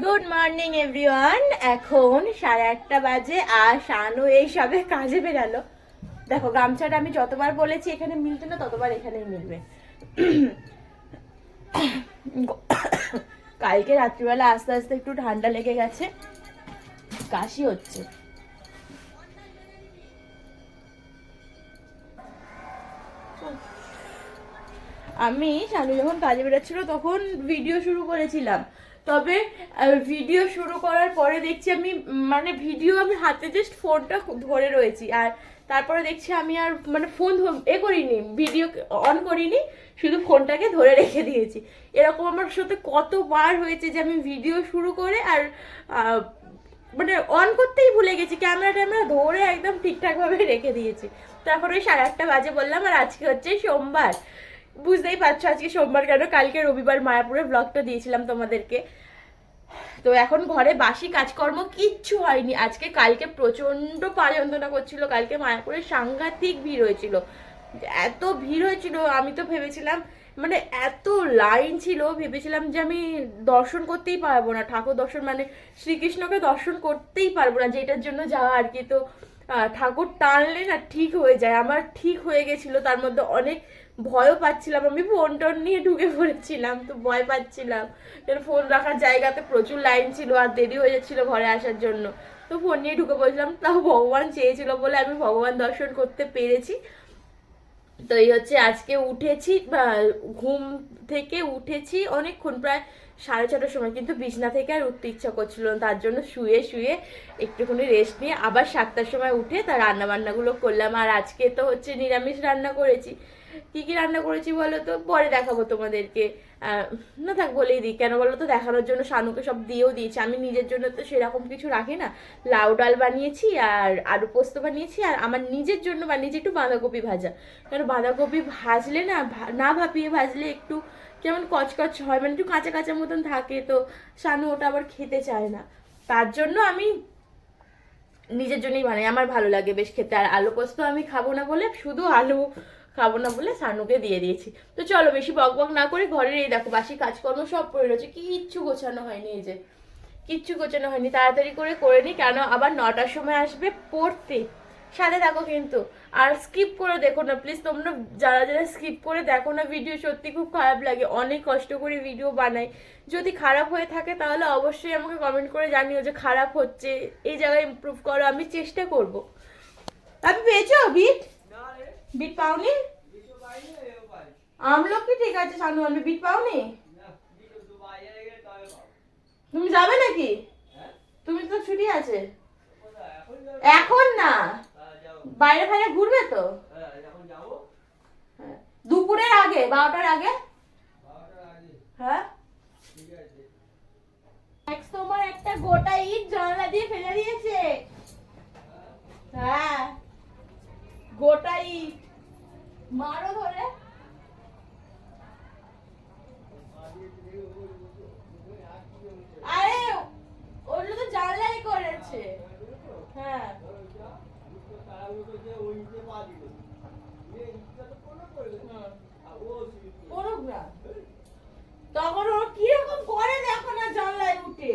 Good morning everyone এখন সাড়ে আটটা বাজে আর শানু এই সবে কাজে বেরালো। দেখো, গামছাটা আমি যতবার বলেছি এখানে মিলতে না, ততবার এখানেই মিলবে। কালকে রাত্রিবেলা আস্তে আস্তে একটু ঠান্ডা লেগে গেছে। কাশি হচ্ছে। আমি শানু যখন কাজে বেরোচ্ছিল, তখন ভিডিও শুরু করেছিলাম। তবে ভিডিও শুরু করার পরে দেখছি আমি মানে ভিডিও আমি হাতে জাস্ট ফোনটা ধরে রয়েছি। আর তারপরে দেখছি আমি আর মানে ফোন এ করিনি ভিডিও অন করিনি, শুধু ফোনটাকে ধরে রেখে দিয়েছি। এরকম আমার সাথে কতবার হয়েছে যে আমি ভিডিও শুরু করে আর মানে অন করতেই ভুলে গেছি ক্যামেরা ট্যামেরা ধরে একদম ঠিকঠাকভাবে রেখে দিয়েছি। তারপর ওই সাড়ে আটটা বাজে বললাম, আর আজকে হচ্ছে সোমবার। বুঝতেই পারছ, আজকে সোমবার কেন? কালকে রবিবার মায়াপুরে ব্লগটা দিয়েছিলাম তোমাদেরকে। তো এখন ঘরে বাসি কাজকর্ম কিচ্ছু হয়নি। আজকে কালকে প্রচণ্ড পা করছিল। কালকে মায়াপুরে সাংঘাতিক ভিড় হয়েছিল। এত ভিড় হয়েছিল, আমি তো ভেবেছিলাম মানে এত লাইন ছিল, ভেবেছিলাম যে আমি দর্শন করতেই পারব না। ঠাকুর দর্শন মানে শ্রীকৃষ্ণকে দর্শন করতেই পারব না, যেটার জন্য যাওয়া আর কি। তো ঠাকুর টানলে না ঠিক হয়ে যায়। আমার ঠিক হয়ে গেছিল, তার মধ্যে অনেক ভয়ও পাচ্ছিলাম। আমি ফোন টোন নিয়ে ঢুকে পড়েছিলাম, তো ভয় পাচ্ছিলাম। ফোন রাখার জায়গাতে প্রচুর লাইন ছিল আর দেরি হয়ে যাচ্ছিল ঘরে আসার জন্য। তো ফোন নিয়ে ঢুকে পড়েছিলাম, তাও ভগবান চেয়েছিল বলে আমি ভগবান দর্শন করতে পেরেছি। তো এই হচ্ছে আজকে উঠেছি ঘুম থেকে উঠেছি অনেকক্ষণ, প্রায় সাড়ে ছটার সময়। কিন্তু বিছনা থেকে আর উঠতে ইচ্ছা করছিল না, তার জন্য শুয়ে শুয়ে একটুখানি রেস্ট নিয়ে আবার সাতটার সময় উঠে তার রান্না বান্নাগুলো করলাম। আর আজকে তো হচ্ছে নিরামিষ রান্না করেছি। কি কি রান্না করেছি বলো তো? পরে দেখাবো তোমাদেরকে। না থাক, বলেই দিই। কেন বলো তো? দেখানোর জন্য শানুকে সব দিয়েও দিয়েছি। আমি নিজের জন্য তো সেরকম কিছু রাখি না। লাউ ডাল বানিয়েছি আর আলু পোস্ত বানিয়েছি আর আমার নিজের জন্য বানিয়েছি একটু বাঁধাকপি ভাজা। কারণ বাঁধাকপি ভাজলে না না ভাপিয়ে ভাজলে একটু কেমন কচকচ হয় মানে একটু কাঁচা কাঁচা মতন থাকে। তো শানু ওটা আবার খেতে চায় না। তার জন্য আমি নিজের জন্যই বানাই। আমার ভালো লাগে বেশ খেতে। আর আলু পোস্ত আমি খাব না বলে শুধু আলু খাব না বলে সানুকে দিয়ে দিয়েছি। তো চলো বেশি বক বক না করে ঘরের এই দেখো বাসি কাজকর্ম সব পড়ে রয়েছে। কিচ্ছু গোছানো হয়নি এই যে। কিচ্ছু গোছানো হয়নি। তাড়াতাড়ি করে করে নিই কেন আবার নটার সময় আসবে পড়তে। সাথে দেখো কিন্তু, আর স্কিপ করে দেখো না প্লিজ তোমরা যারা যারা স্কিপ করে দেখো না ভিডিও সত্যি খুব খারাপ লাগে। অনেক কষ্ট করে ভিডিও বানাই। যদি খারাপ হয়ে থাকে তাহলে অবশ্যই আমাকে কমেন্ট করে জানিও যে খারাপ হচ্ছে। এই জায়গায় ইমপ্রুভ করো, আমি চেষ্টা করব। আপনি পেয়েছ বিট বিট পাওনি? আমলকি ঠিক আছে শানু আমি বিট পাওনি? তুমি যাবে নাকি? তুমি তো ছুটি আছে। এখন না? বাইরে বাইরে ঘুরবে তো? হ্যাঁ। দুপুরের আগে, বারোটার আগে? হ্যাঁ? তোমার একটা গোটা ইট জানলা দিয়ে ফেলে দিয়েছে। হ্যাঁ। গোটা ইট মারো ধরে। আরে, ওগুলো তো জানলাই করেছে। হ্যাঁ। তখন ও কীরকম করে দেখো না জানলায় উঠে?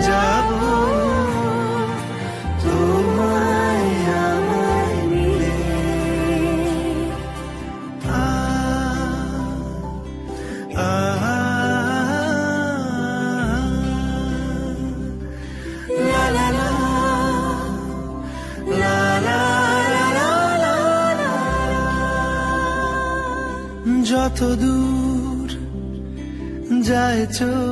যাব। তোমায় যত দূর যায় চোখ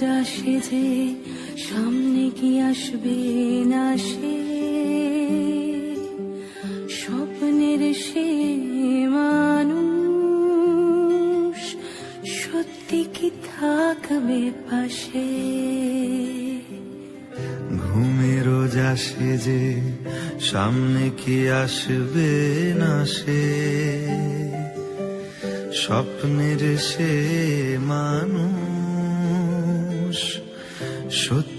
রোজ যে সামনে কি আসবে না সে? স্বপ্নের সে মানুষ সত্যি কি থাকবে পাশে? ঘুমে রোজ আসে যে সামনে কি আসবে না সে? স্বপ্নের সে মানুষ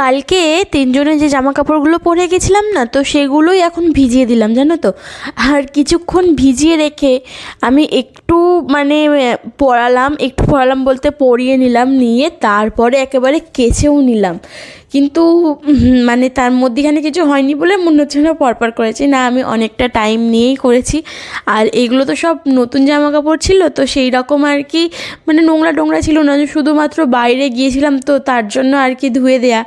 কালকে তিনজনে যে জামা কাপড়গুলো পরে গেছিলাম না, তো সেগুলোই এখন ভিজিয়ে দিলাম, জানো তো। আর কিছুক্ষণ ভিজিয়ে রেখে আমি একটু মানে পড়ালাম, একটু পড়ালাম বলতে পরিয়ে নিলাম, নিয়ে তারপরে একেবারে কেচেও নিলাম। কিন্তু মানে তার মধ্যেখানে কিছু হয়নি বলে মনে হচ্ছে না পরপর করেছি। না, আমি অনেকটা টাইম নিয়েই করেছি। আর এগুলো তো সব নতুন জামা কাপড় ছিল, তো সেই রকম আর কি মানে নোংরা টোংরা ছিল না। শুধুমাত্র বাইরে গিয়েছিলাম তো তার জন্য আর কি ধুয়ে দেয়া।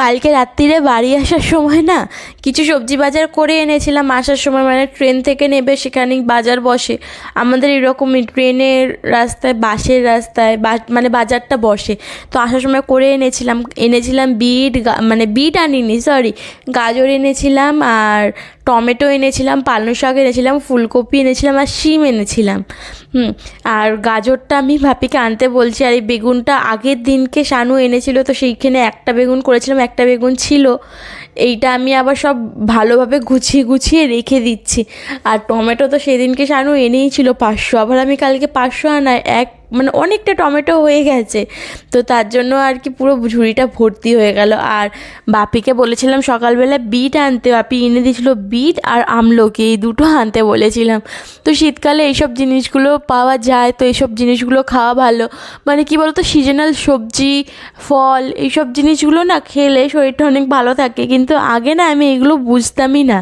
কালকে রাত্রিরে বাড়ি আসার সময় না কিছু সবজি বাজার করে এনেছিলাম। আসার সময় মানে ট্রেন থেকে নেবে সেখানে বাজার বসে। আমাদের এরকমই ট্রেনের রাস্তায়, বাসের রাস্তায় মানে বাজারটা বসে। তো আসার সময় করে এনেছিলাম। এনেছিলাম বিট মানে বিট আনিনি সরি গাজর এনেছিলাম আর টমেটো এনেছিলাম, পালং শাক এনেছিলাম, ফুলকপি এনেছিলাম আর শিম এনেছিলাম। হুম, আর গাজরটা আমি ভাপিকে আনতে বলছি, আর এই বেগুনটা আগের দিনকে শানু এনেছিল, তো সেইখানে একটা বেগুন করেছিলাম, একটা বেগুন ছিল। এইটা আমি আবার সব ভালোভাবে গুছিয়ে গুছিয়ে রেখে দিচ্ছি। আর টমেটো তো সেদিনকে শানু এনেই ছিল পাঁচশো, আবার আমি কালকে পাঁচশো আনায় এক মানে অনেকটা টমেটো হয়ে গেছে। তো তার জন্য আর কি পুরো ঝুড়িটা ভর্তি হয়ে গেল। আর বাপিকে বলেছিলাম সকালবেলা বিট আনতে। বাপি এনে দিয়েছিল বিট আর আমলকি, এই দুটো আনতে বলেছিলাম। তো শীতকালে এইসব জিনিসগুলো পাওয়া যায়, তো এইসব জিনিসগুলো খাওয়া ভালো। মানে কি বলতো সিজনাল সবজি, ফল এইসব জিনিসগুলো না খেলে শরীরটা অনেক ভালো থাকে। কিন্তু আগে না আমি এগুলো বুঝতামই না।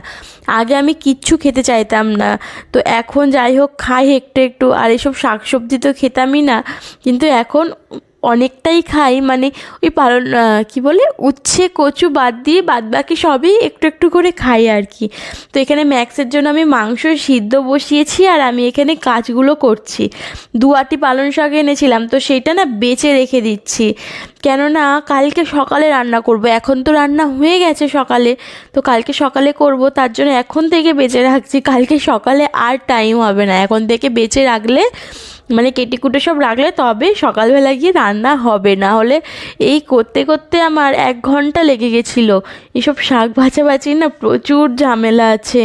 আগে আমি কিচ্ছু খেতে চাইতাম না। তো এখন যাই হোক, খাই একটু একটু। আর এসব শাকসবজি তো খেতামই না। কিন্তু এখন অনেকটাই খাই মানে ওই পালন কী বলে, উচ্ছে, কচু বাদ দিয়ে বাদ বাকি সবই একটু একটু করে খাই আর কি তো এখানে ম্যাক্সের জন্য আমি মাংস সিদ্ধ বসিয়েছি আর আমি এখানে কাজগুলো করছি। দু আটি পালং শাক এনেছিলাম, তো সেটা না বেঁচে রেখে দিচ্ছি। কেননা কালকে সকালে রান্না করব, এখন তো রান্না হয়ে গেছে সকালে, তো কালকে সকালে করব, তার জন্য এখন থেকে বেঁচে রাখছি। কালকে সকালে আর টাইম হবে না, এখন থেকে বেঁচে রাখলে মানে কেটে কুটে সব রাখলে তবে সকালবেলা গিয়ে রান্না হবে। না হলে এই করতে করতে আমার এক ঘণ্টা লেগে গেছিল। এসব শাক ভাজাভাজি না প্রচুর ঝামেলা আছে।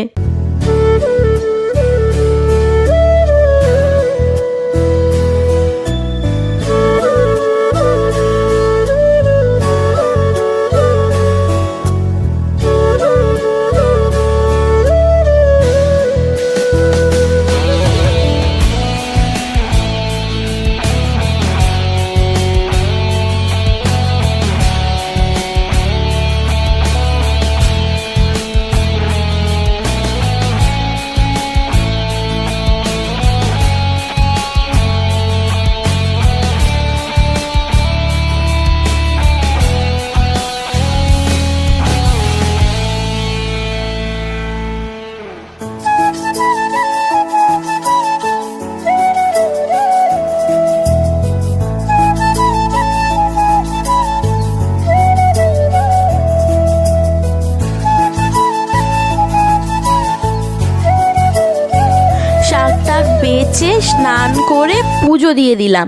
করে পুজো দিয়ে দিলাম।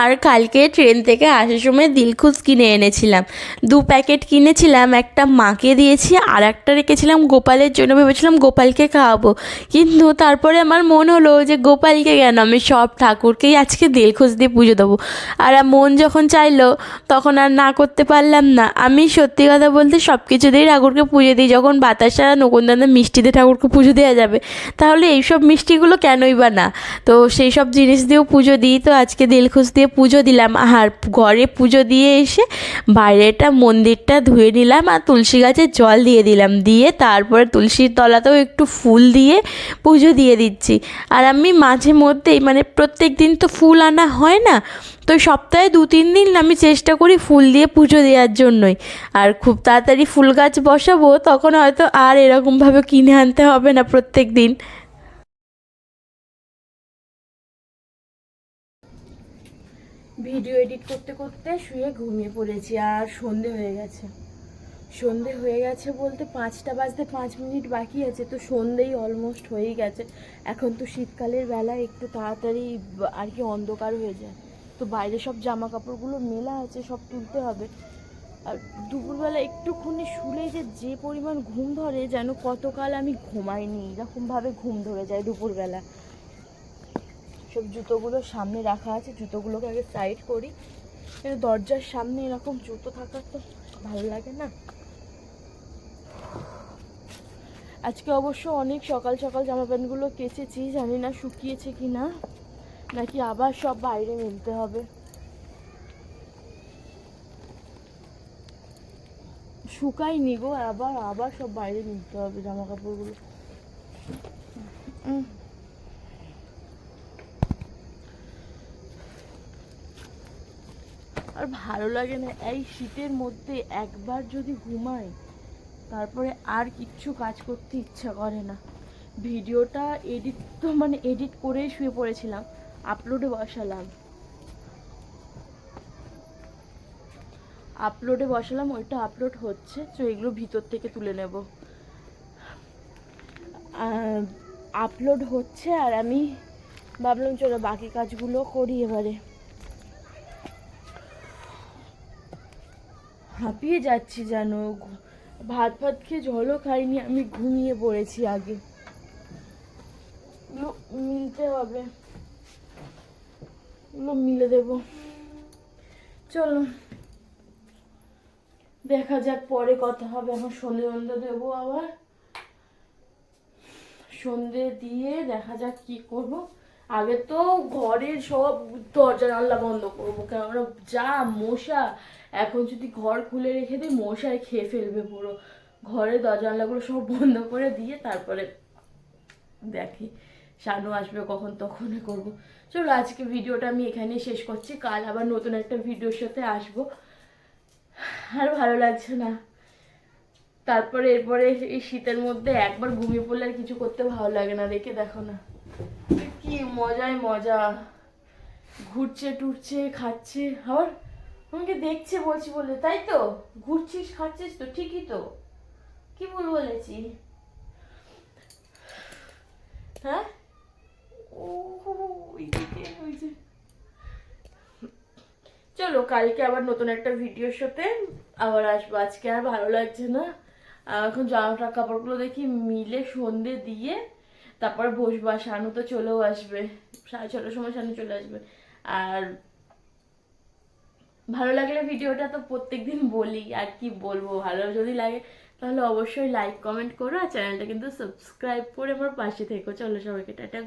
আর কালকে ট্রেন থেকে আসার সময় দিলখুশ কিনে এনেছিলাম। দু প্যাকেট কিনেছিলাম, একটা মাকে দিয়েছি আর একটা রেখেছিলাম গোপালের জন্য। ভেবেছিলাম গোপালকে খাওয়াবো। কিন্তু তারপরে আমার মন হলো যে গোপালকে কেন? আমি সব ঠাকুরকেই আজকে দিলখুশ দিয়ে পুজো দেবো। আর মন যখন চাইলো, তখন আর না করতে পারলাম না। আমি সত্যি কথা বলতে সব কিছু দিয়েই ঠাকুরকে পুজো দিই। যখন বাতাসা নকুনদানা মিষ্টি দিয়ে ঠাকুরকে পুজো দেওয়া যাবে, তাহলে এইসব মিষ্টিগুলো কেনই বা না? তো সেই সব জিনিস দিয়েও পুজো দিই। তো আজকে দিলখুশ দিয়ে পুজো দিলাম। আর ঘরে পুজো দিয়ে এসে বাইরেটা মন্দিরটা ধুয়ে নিলাম আর তুলসী গাছে জল দিয়ে দিলাম। দিয়ে তারপরে তুলসীর তলাতেও একটু ফুল দিয়ে পুজো দিয়ে দিচ্ছি। আর আমি মাঝে মধ্যেই মানে প্রত্যেক দিন তো ফুল আনা হয় না, তো সপ্তাহে দু তিন দিন আমি চেষ্টা করি ফুল দিয়ে পুজো দেওয়ার জন্যই। আর খুব তাড়াতাড়ি ফুল গাছ বসাবো, তখন হয়তো আর এরকমভাবে কিনে আনতে হবে না প্রত্যেক দিন। ভিডিও এডিট করতে করতে শুয়ে ঘুমিয়ে পড়েছি আর সন্ধে হয়ে গেছে। সন্ধে হয়ে গেছে বলতে পাঁচটা বাজতে পাঁচ মিনিট বাকি আছে, তো সন্ধেই অলমোস্ট হয়েই গেছে। এখন তো শীতকালের বেলা, একটু তাড়াতাড়ি আর কি অন্ধকার হয়ে যায়। তো বাইরে সব জামা কাপড়গুলো মেলা আছে, সব তুলতে হবে। আর দুপুরবেলা একটুখানি শুলে যে যে পরিমাণ ঘুম ধরে, যেন কতকাল আমি ঘুমাইনি। এরকমভাবে ঘুম ধরে যায় দুপুরবেলা। সব জুতোগুলো সামনে রাখা আছে, জুতোগুলোকে আগে সাইড করি। দরজার সামনে এরকম জুতো থাকার তো ভালো লাগে না। আজকে অবশ্য অনেক সকাল সকাল জামা প্যান্টগুলো কেচেছি, জানি না শুকিয়েছে কি না নাকি আবার সব বাইরে মেলতে হবে। শুকাইনি গো, আবার আবার সব বাইরে নিতে হবে জামা কাপড়গুলো আর ভালো লাগে না এই শীতের মধ্যে একবার যদি ঘুমাই, তারপরে আর কিচ্ছু কাজ করতে ইচ্ছা করে না। ভিডিওটা এডিট তো মানে এডিট করেই শুয়ে পড়েছিলাম, আপলোডে বসালাম। আপলোডে বসালাম, ওইটা আপলোড হচ্ছে, তো এগুলো ভিতর থেকে তুলে নেব। আপলোড হচ্ছে আর আমি ভাবলাম, চলো বাকি কাজগুলো করি এবারে। হাঁপিয়ে যাচ্ছি যেন। ভাত ভাত খেয়ে জলও খাইনি, আমি ঘুমিয়ে পড়েছি আগে। মিলতে হবে। মিলে দেবো। চলো। দেখা যাক পরে কথা হবে। এখন সন্ধে সন্ধে দেবো আবার। সন্ধে দিয়ে দেখা যাক কি করব। আগে তো ঘরের সব দরজা জানলা বন্ধ করব। কেননা যা মশা এখন যদি ঘর খুলে রেখে দিই মশায় খেয়ে ফেলবে পুরো। ঘরের দরজা জানলাগুলো সব বন্ধ করে দিয়ে তারপরে দেখি, শানু আসবে কখন, তখনই করব। চলো, আজকে ভিডিওটা আমি এখানেই শেষ করছি। কাল আবার নতুন একটা ভিডিওর সাথে আসব। আর ভালো লাগছে না। তারপরে, এরপরে এই শীতের মধ্যে একবার ঘুমিয়ে পড়লে আর কিছু করতে ভালো লাগে না। রেখে দেখো না। কি মজাই মজা। ঘুরছে, টুরছে, খাচ্ছে। আবার আমাকে দেখছে বলছি বলে, তাই তো? ঘুরছিস, খাচ্ছিস তো, ঠিকই তো। কি ভুল বলেছি? হ্যাঁ? ও চলো, কালকে আবার নতুন একটা ভিডিওর সাথে আবার আসব। আজকে আর ভালো লাগছে না। এখন জামাটা কাপড়গুলো দেখি মিলে সন্ধে দিয়ে তারপর বসবো, আর শানু তো চলেও আসবে। সাড়ে ছটার সময় শানু চলে আসবে। আর ভালো লাগলে ভিডিওটা তো প্রত্যেক দিন বলি, আর কি বলব, ভালো যদি লাগে, তাহলে অবশ্যই লাইক কমেন্ট করো, আর চ্যানেলটা কিন্তু সাবস্ক্রাইব করে আমার পাশে থেকো। চলো সবাইকে, টাটা।